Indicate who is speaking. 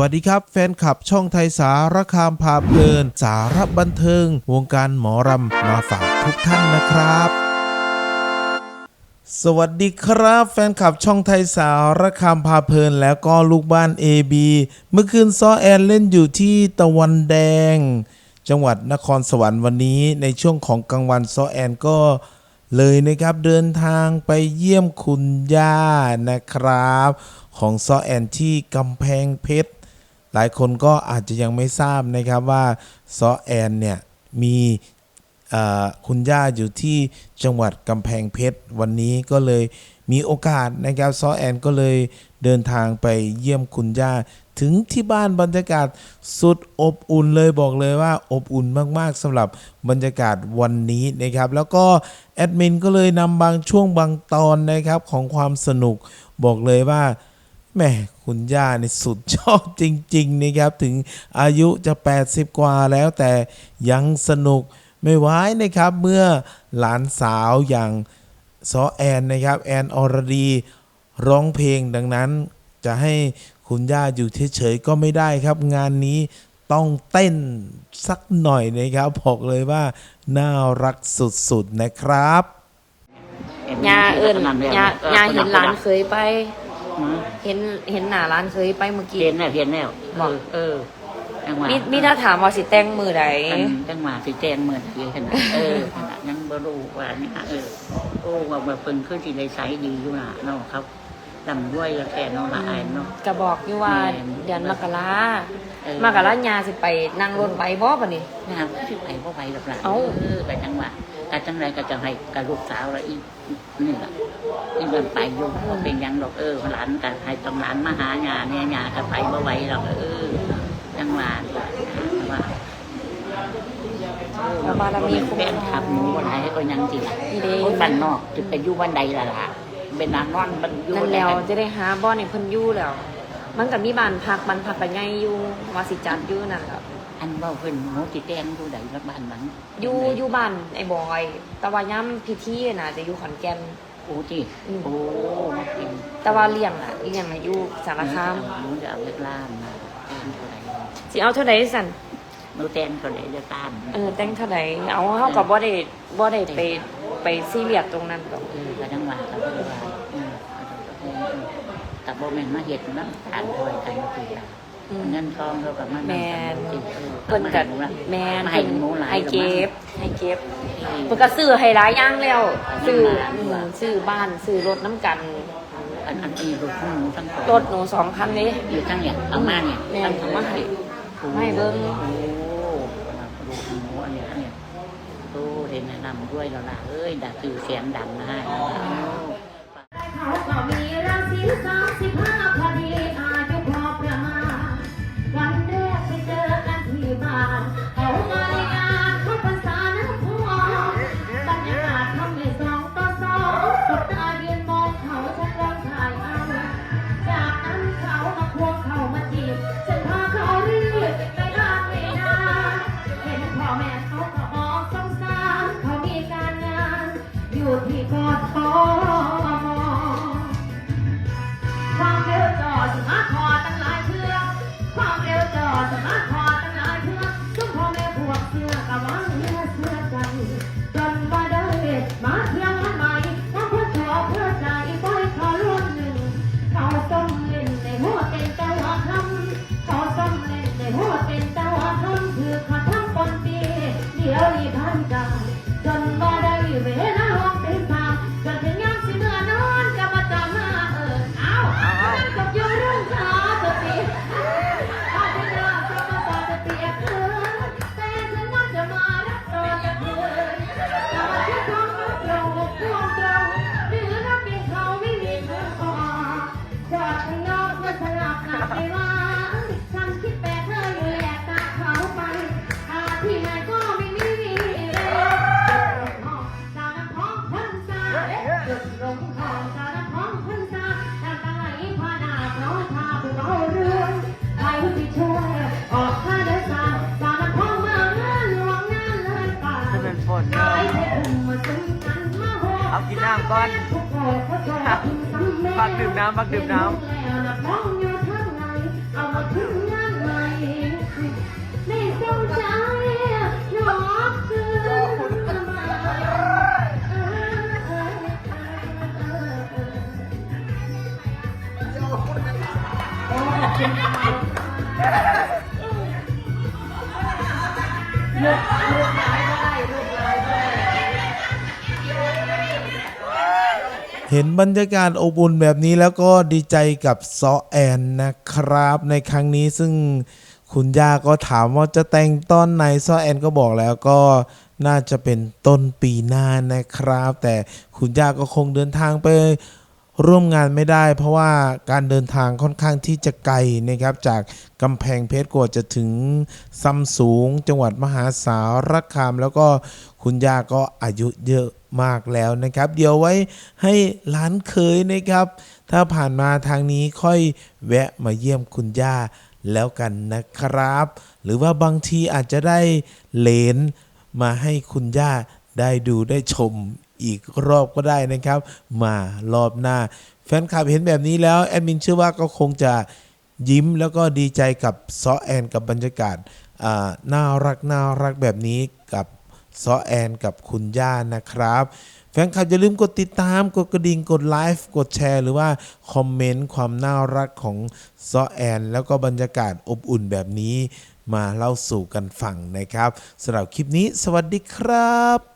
Speaker 1: วัสดีครับ แฟนคลับช่องไทยสารคามพาเพลิน สารบันเทิง วงการหมอรำมาฝากทุกท่านนะครับสวัสดีครับ แฟนคลับช่องไทยสารคามพาเพลินแล้วก็ลูกบ้าน AB เมื่อคืนซ้อแอนเล่นอยู่ที่ตะวันแดง จังหวัดนครสวรรค์วันนี้ในช่วงของกลางวันซ้อแอนก็เลยนะครับเดินทางไปเยี่ยมคุณย่านะครับ ของซ้อแอนที่กำแพงเพชร หลายคนก็อาจจะยังไม่ทราบนะครับว่าซอแอนเนี่ยมีคุณย่าอยู่ที่จังหวัดกำแพงเพชร วันนี้ก็เลยมีโอกาสนะครับซอแอนก็เลยเดินทางไปเยี่ยมคุณย่า ถึงที่บ้านบรรยากาศสุดอบอุ่นเลยบอกเลยว่าอบอุ่นมากๆสำหรับบรรยากาศวันนี้นะครับ แล้วก็แอดมินก็เลยนำบางช่วงบางตอนนะครับของความสนุกบอกเลยว่า แม่คุณย่านี่สุดชอบจริง ๆ นะครับ ถึงอายุจะ 80 กว่าแล้วแต่ยังสนุกไม่ไหวนะครับ เมื่อหลานสาวอย่างซอแอนนะครับ แอนอรดีร้องเพลงดังนั้น จะให้คุณย่าอยู่เฉยๆก็ไม่ได้ครับ งานนี้ต้องเต้นสักหน่อยนะครับบอกเลยว่า น่ารักสุด ๆ นะครับ
Speaker 2: ยาเอิญยายาเห็นหลานเคยไป เห็นเห็นหน้าหลานเคยไปเมื่อกี้
Speaker 3: เพียนแล้วเพียนแล้ว
Speaker 2: บอก
Speaker 3: เออจังหวะ
Speaker 2: มีมีถ้าถามว่าสิแต่งมือใด
Speaker 3: อันจังหวะสิแจงเหมือนที่ขนาดเออขนาดยังบ่รู้ว่านี่ฮะเออโอ้ว่าแบบเพิ่นคือสิได้ใช้ดีอยู่น่ะเนาะครับลำด้วยแล้วแค่เนาะละอายเนาะ
Speaker 2: กระบอกอยู่ว่า
Speaker 3: แม่น
Speaker 2: เดือนมกรา
Speaker 3: เออ
Speaker 2: มกรายาสิไปนั่งรถไปบ่ปะนี่
Speaker 3: งานสิไปบ่ไปหรอกล่ะ
Speaker 2: เอ้า
Speaker 3: เออไปจังหวะ แต่จังไรก็จะให้กับลูกสาวละอีกนี่ล่ะอีเดินไปอยู่บ่เป็นหยังดอกเออหลานก็ให้ต้องหลานมาหาญาเนี่ยญาก็ไปบ่ไหวหรอกเออจังหวะว่า
Speaker 2: พระบารมีคุ้ม
Speaker 3: เป็นขับหมูวันไหนก็ยังจีละ
Speaker 2: นี่เด้
Speaker 3: คนบ้านนอกจะไปอยู่วันใดล่ะล่ะเป็นนานนอนมันอยู่
Speaker 2: นั่นแล้วจะได้หาบ่อนในเพิ่นอยู่แล้ว มันก็มีบ้านพักบ้านพักไปไงอยู่ว่าสิจัดอยู่นั่นแหละ
Speaker 3: อันเว่าเพิ่นหมูติแตงอยู่ใดรักบ้านมัน
Speaker 2: อยู่อยู่บ้านไอ้บอย แต่ว่าย่ำพิธีน่ะจะอยู่ขอนแก่น
Speaker 3: โอ้จี
Speaker 2: อืม
Speaker 3: โอ้มาเป็น
Speaker 2: แต่ว่าเลี้ยงน่ะเลี้ยงน่ะอยู่สารคาม
Speaker 3: หนูจะเอาเล็กล้านนะแตงเท่าไหร่
Speaker 2: สิเอาเท่าใดสั่น
Speaker 3: หนูแตงเท่าไหร่จะตาม
Speaker 2: เออแต่งเท่าใดเอาเฮากับบ่ได้บ่ได้ไปไปซีเรียสตรงนั้นดอก
Speaker 3: เออกระดังว่ากับเวลาอืมแต่บ่แม่นมาเฮ็ดน้ำตาลถอยกันคือกัน
Speaker 2: อืม
Speaker 3: เงินทองเขากับมา
Speaker 2: แม่น
Speaker 3: เออ
Speaker 2: เพิ่นก็
Speaker 3: มาให้หนูละ
Speaker 2: แม่น
Speaker 3: มาให้หนูหลาย
Speaker 2: ให้เก็บให้เก็บ
Speaker 3: เออ
Speaker 2: เพิ่นก็ซื้อให้หลายอย่างแล้วซื้อ
Speaker 3: ให้
Speaker 2: อื
Speaker 3: หลาย
Speaker 2: มซื้อบ้านซื้อรถน้ำกัน
Speaker 3: อันอันนี้รถของหนูทั้งสอง
Speaker 2: รถหนูสองคันนี้
Speaker 3: อยู่ทั้งเนี่ยเอามาเนี่ย
Speaker 2: แม่
Speaker 3: ทั้ง
Speaker 2: เอามาให้
Speaker 3: โอ้
Speaker 2: ให้เบิ่ง
Speaker 3: โอ้รถของหนูอันเนี้ยอันเนี้ยโอ้เรียนแนะนำด้วยแล้วล่ะเอ้ยดักคือเสียงดังนะฮะ
Speaker 4: อยู่ที่กอท งทองสารพ้องพันซาน้ำตาไหลพานาเพราะทาผู้เบาเรื่องใครที่ช่วยออกค่าเดินทางสารพ้องมาเงินหลวงงานเลยป่า
Speaker 2: จะเป็นฝน
Speaker 4: ไอ้เธออุ้มมาซึ้งกันมาโห
Speaker 2: เอากินน้ำก่อน
Speaker 4: ทุกคนเขาจอดทิ้งซ้ำแม่
Speaker 2: พักดื่มน้ำพักดื่มน้ำ
Speaker 4: ลูกลูกลายก็ได้ลูกลายก็ได้
Speaker 1: เห็นบรรยากาศอบอุ่นแบบนี้แล้วก็ดีใจกับซอแอนนะครับในครั้งนี้ซึ่งคุณย่าก็ถามว่าจะแต่งตอนไหนซอแอนก็บอกแล้วก็น่าจะเป็นต้นปีหน้านะครับ แต่คุณย่าก็คงเดินทางไป ร่วมงานไม่ได้ เพราะว่าการเดินทางค่อนข้างที่จะไกลนะครับจากกำแพงเพชรกว่าจะถึงซัมสูง จังหวัดมหาสารคาม แล้วก็คุณย่าก็อายุเยอะมากแล้วนะครับ เดี๋ยวไว้ให้หลานเคยนะครับ ถ้าผ่านมาทางนี้ค่อยแวะมาเยี่ยมคุณย่าแล้วกันนะครับ หรือว่าบางทีอาจจะได้เหลนมาให้คุณย่าได้ดูได้ชม อีกรอบก็ได้นะครับ มารอบหน้า แฟนคลับเห็นแบบนี้แล้วแอดมินเชื่อว่าก็คงจะยิ้มแล้วก็ดีใจกับซอแอนกับบรรยากาศน่ารักน่ารักแบบนี้กับซอแอนกับคุณย่านะครับ แฟนคลับอย่าลืมกดติดตามกดกระดิ่งกดไลฟ์กดแชร์ หรือว่าคอมเมนต์ความน่ารักของซอแอน แล้วก็บรรยากาศอบอุ่นแบบนี้ มาเล่าสู่กันฟังนะครับสำหรับคลิปนี้ สวัสดีครับ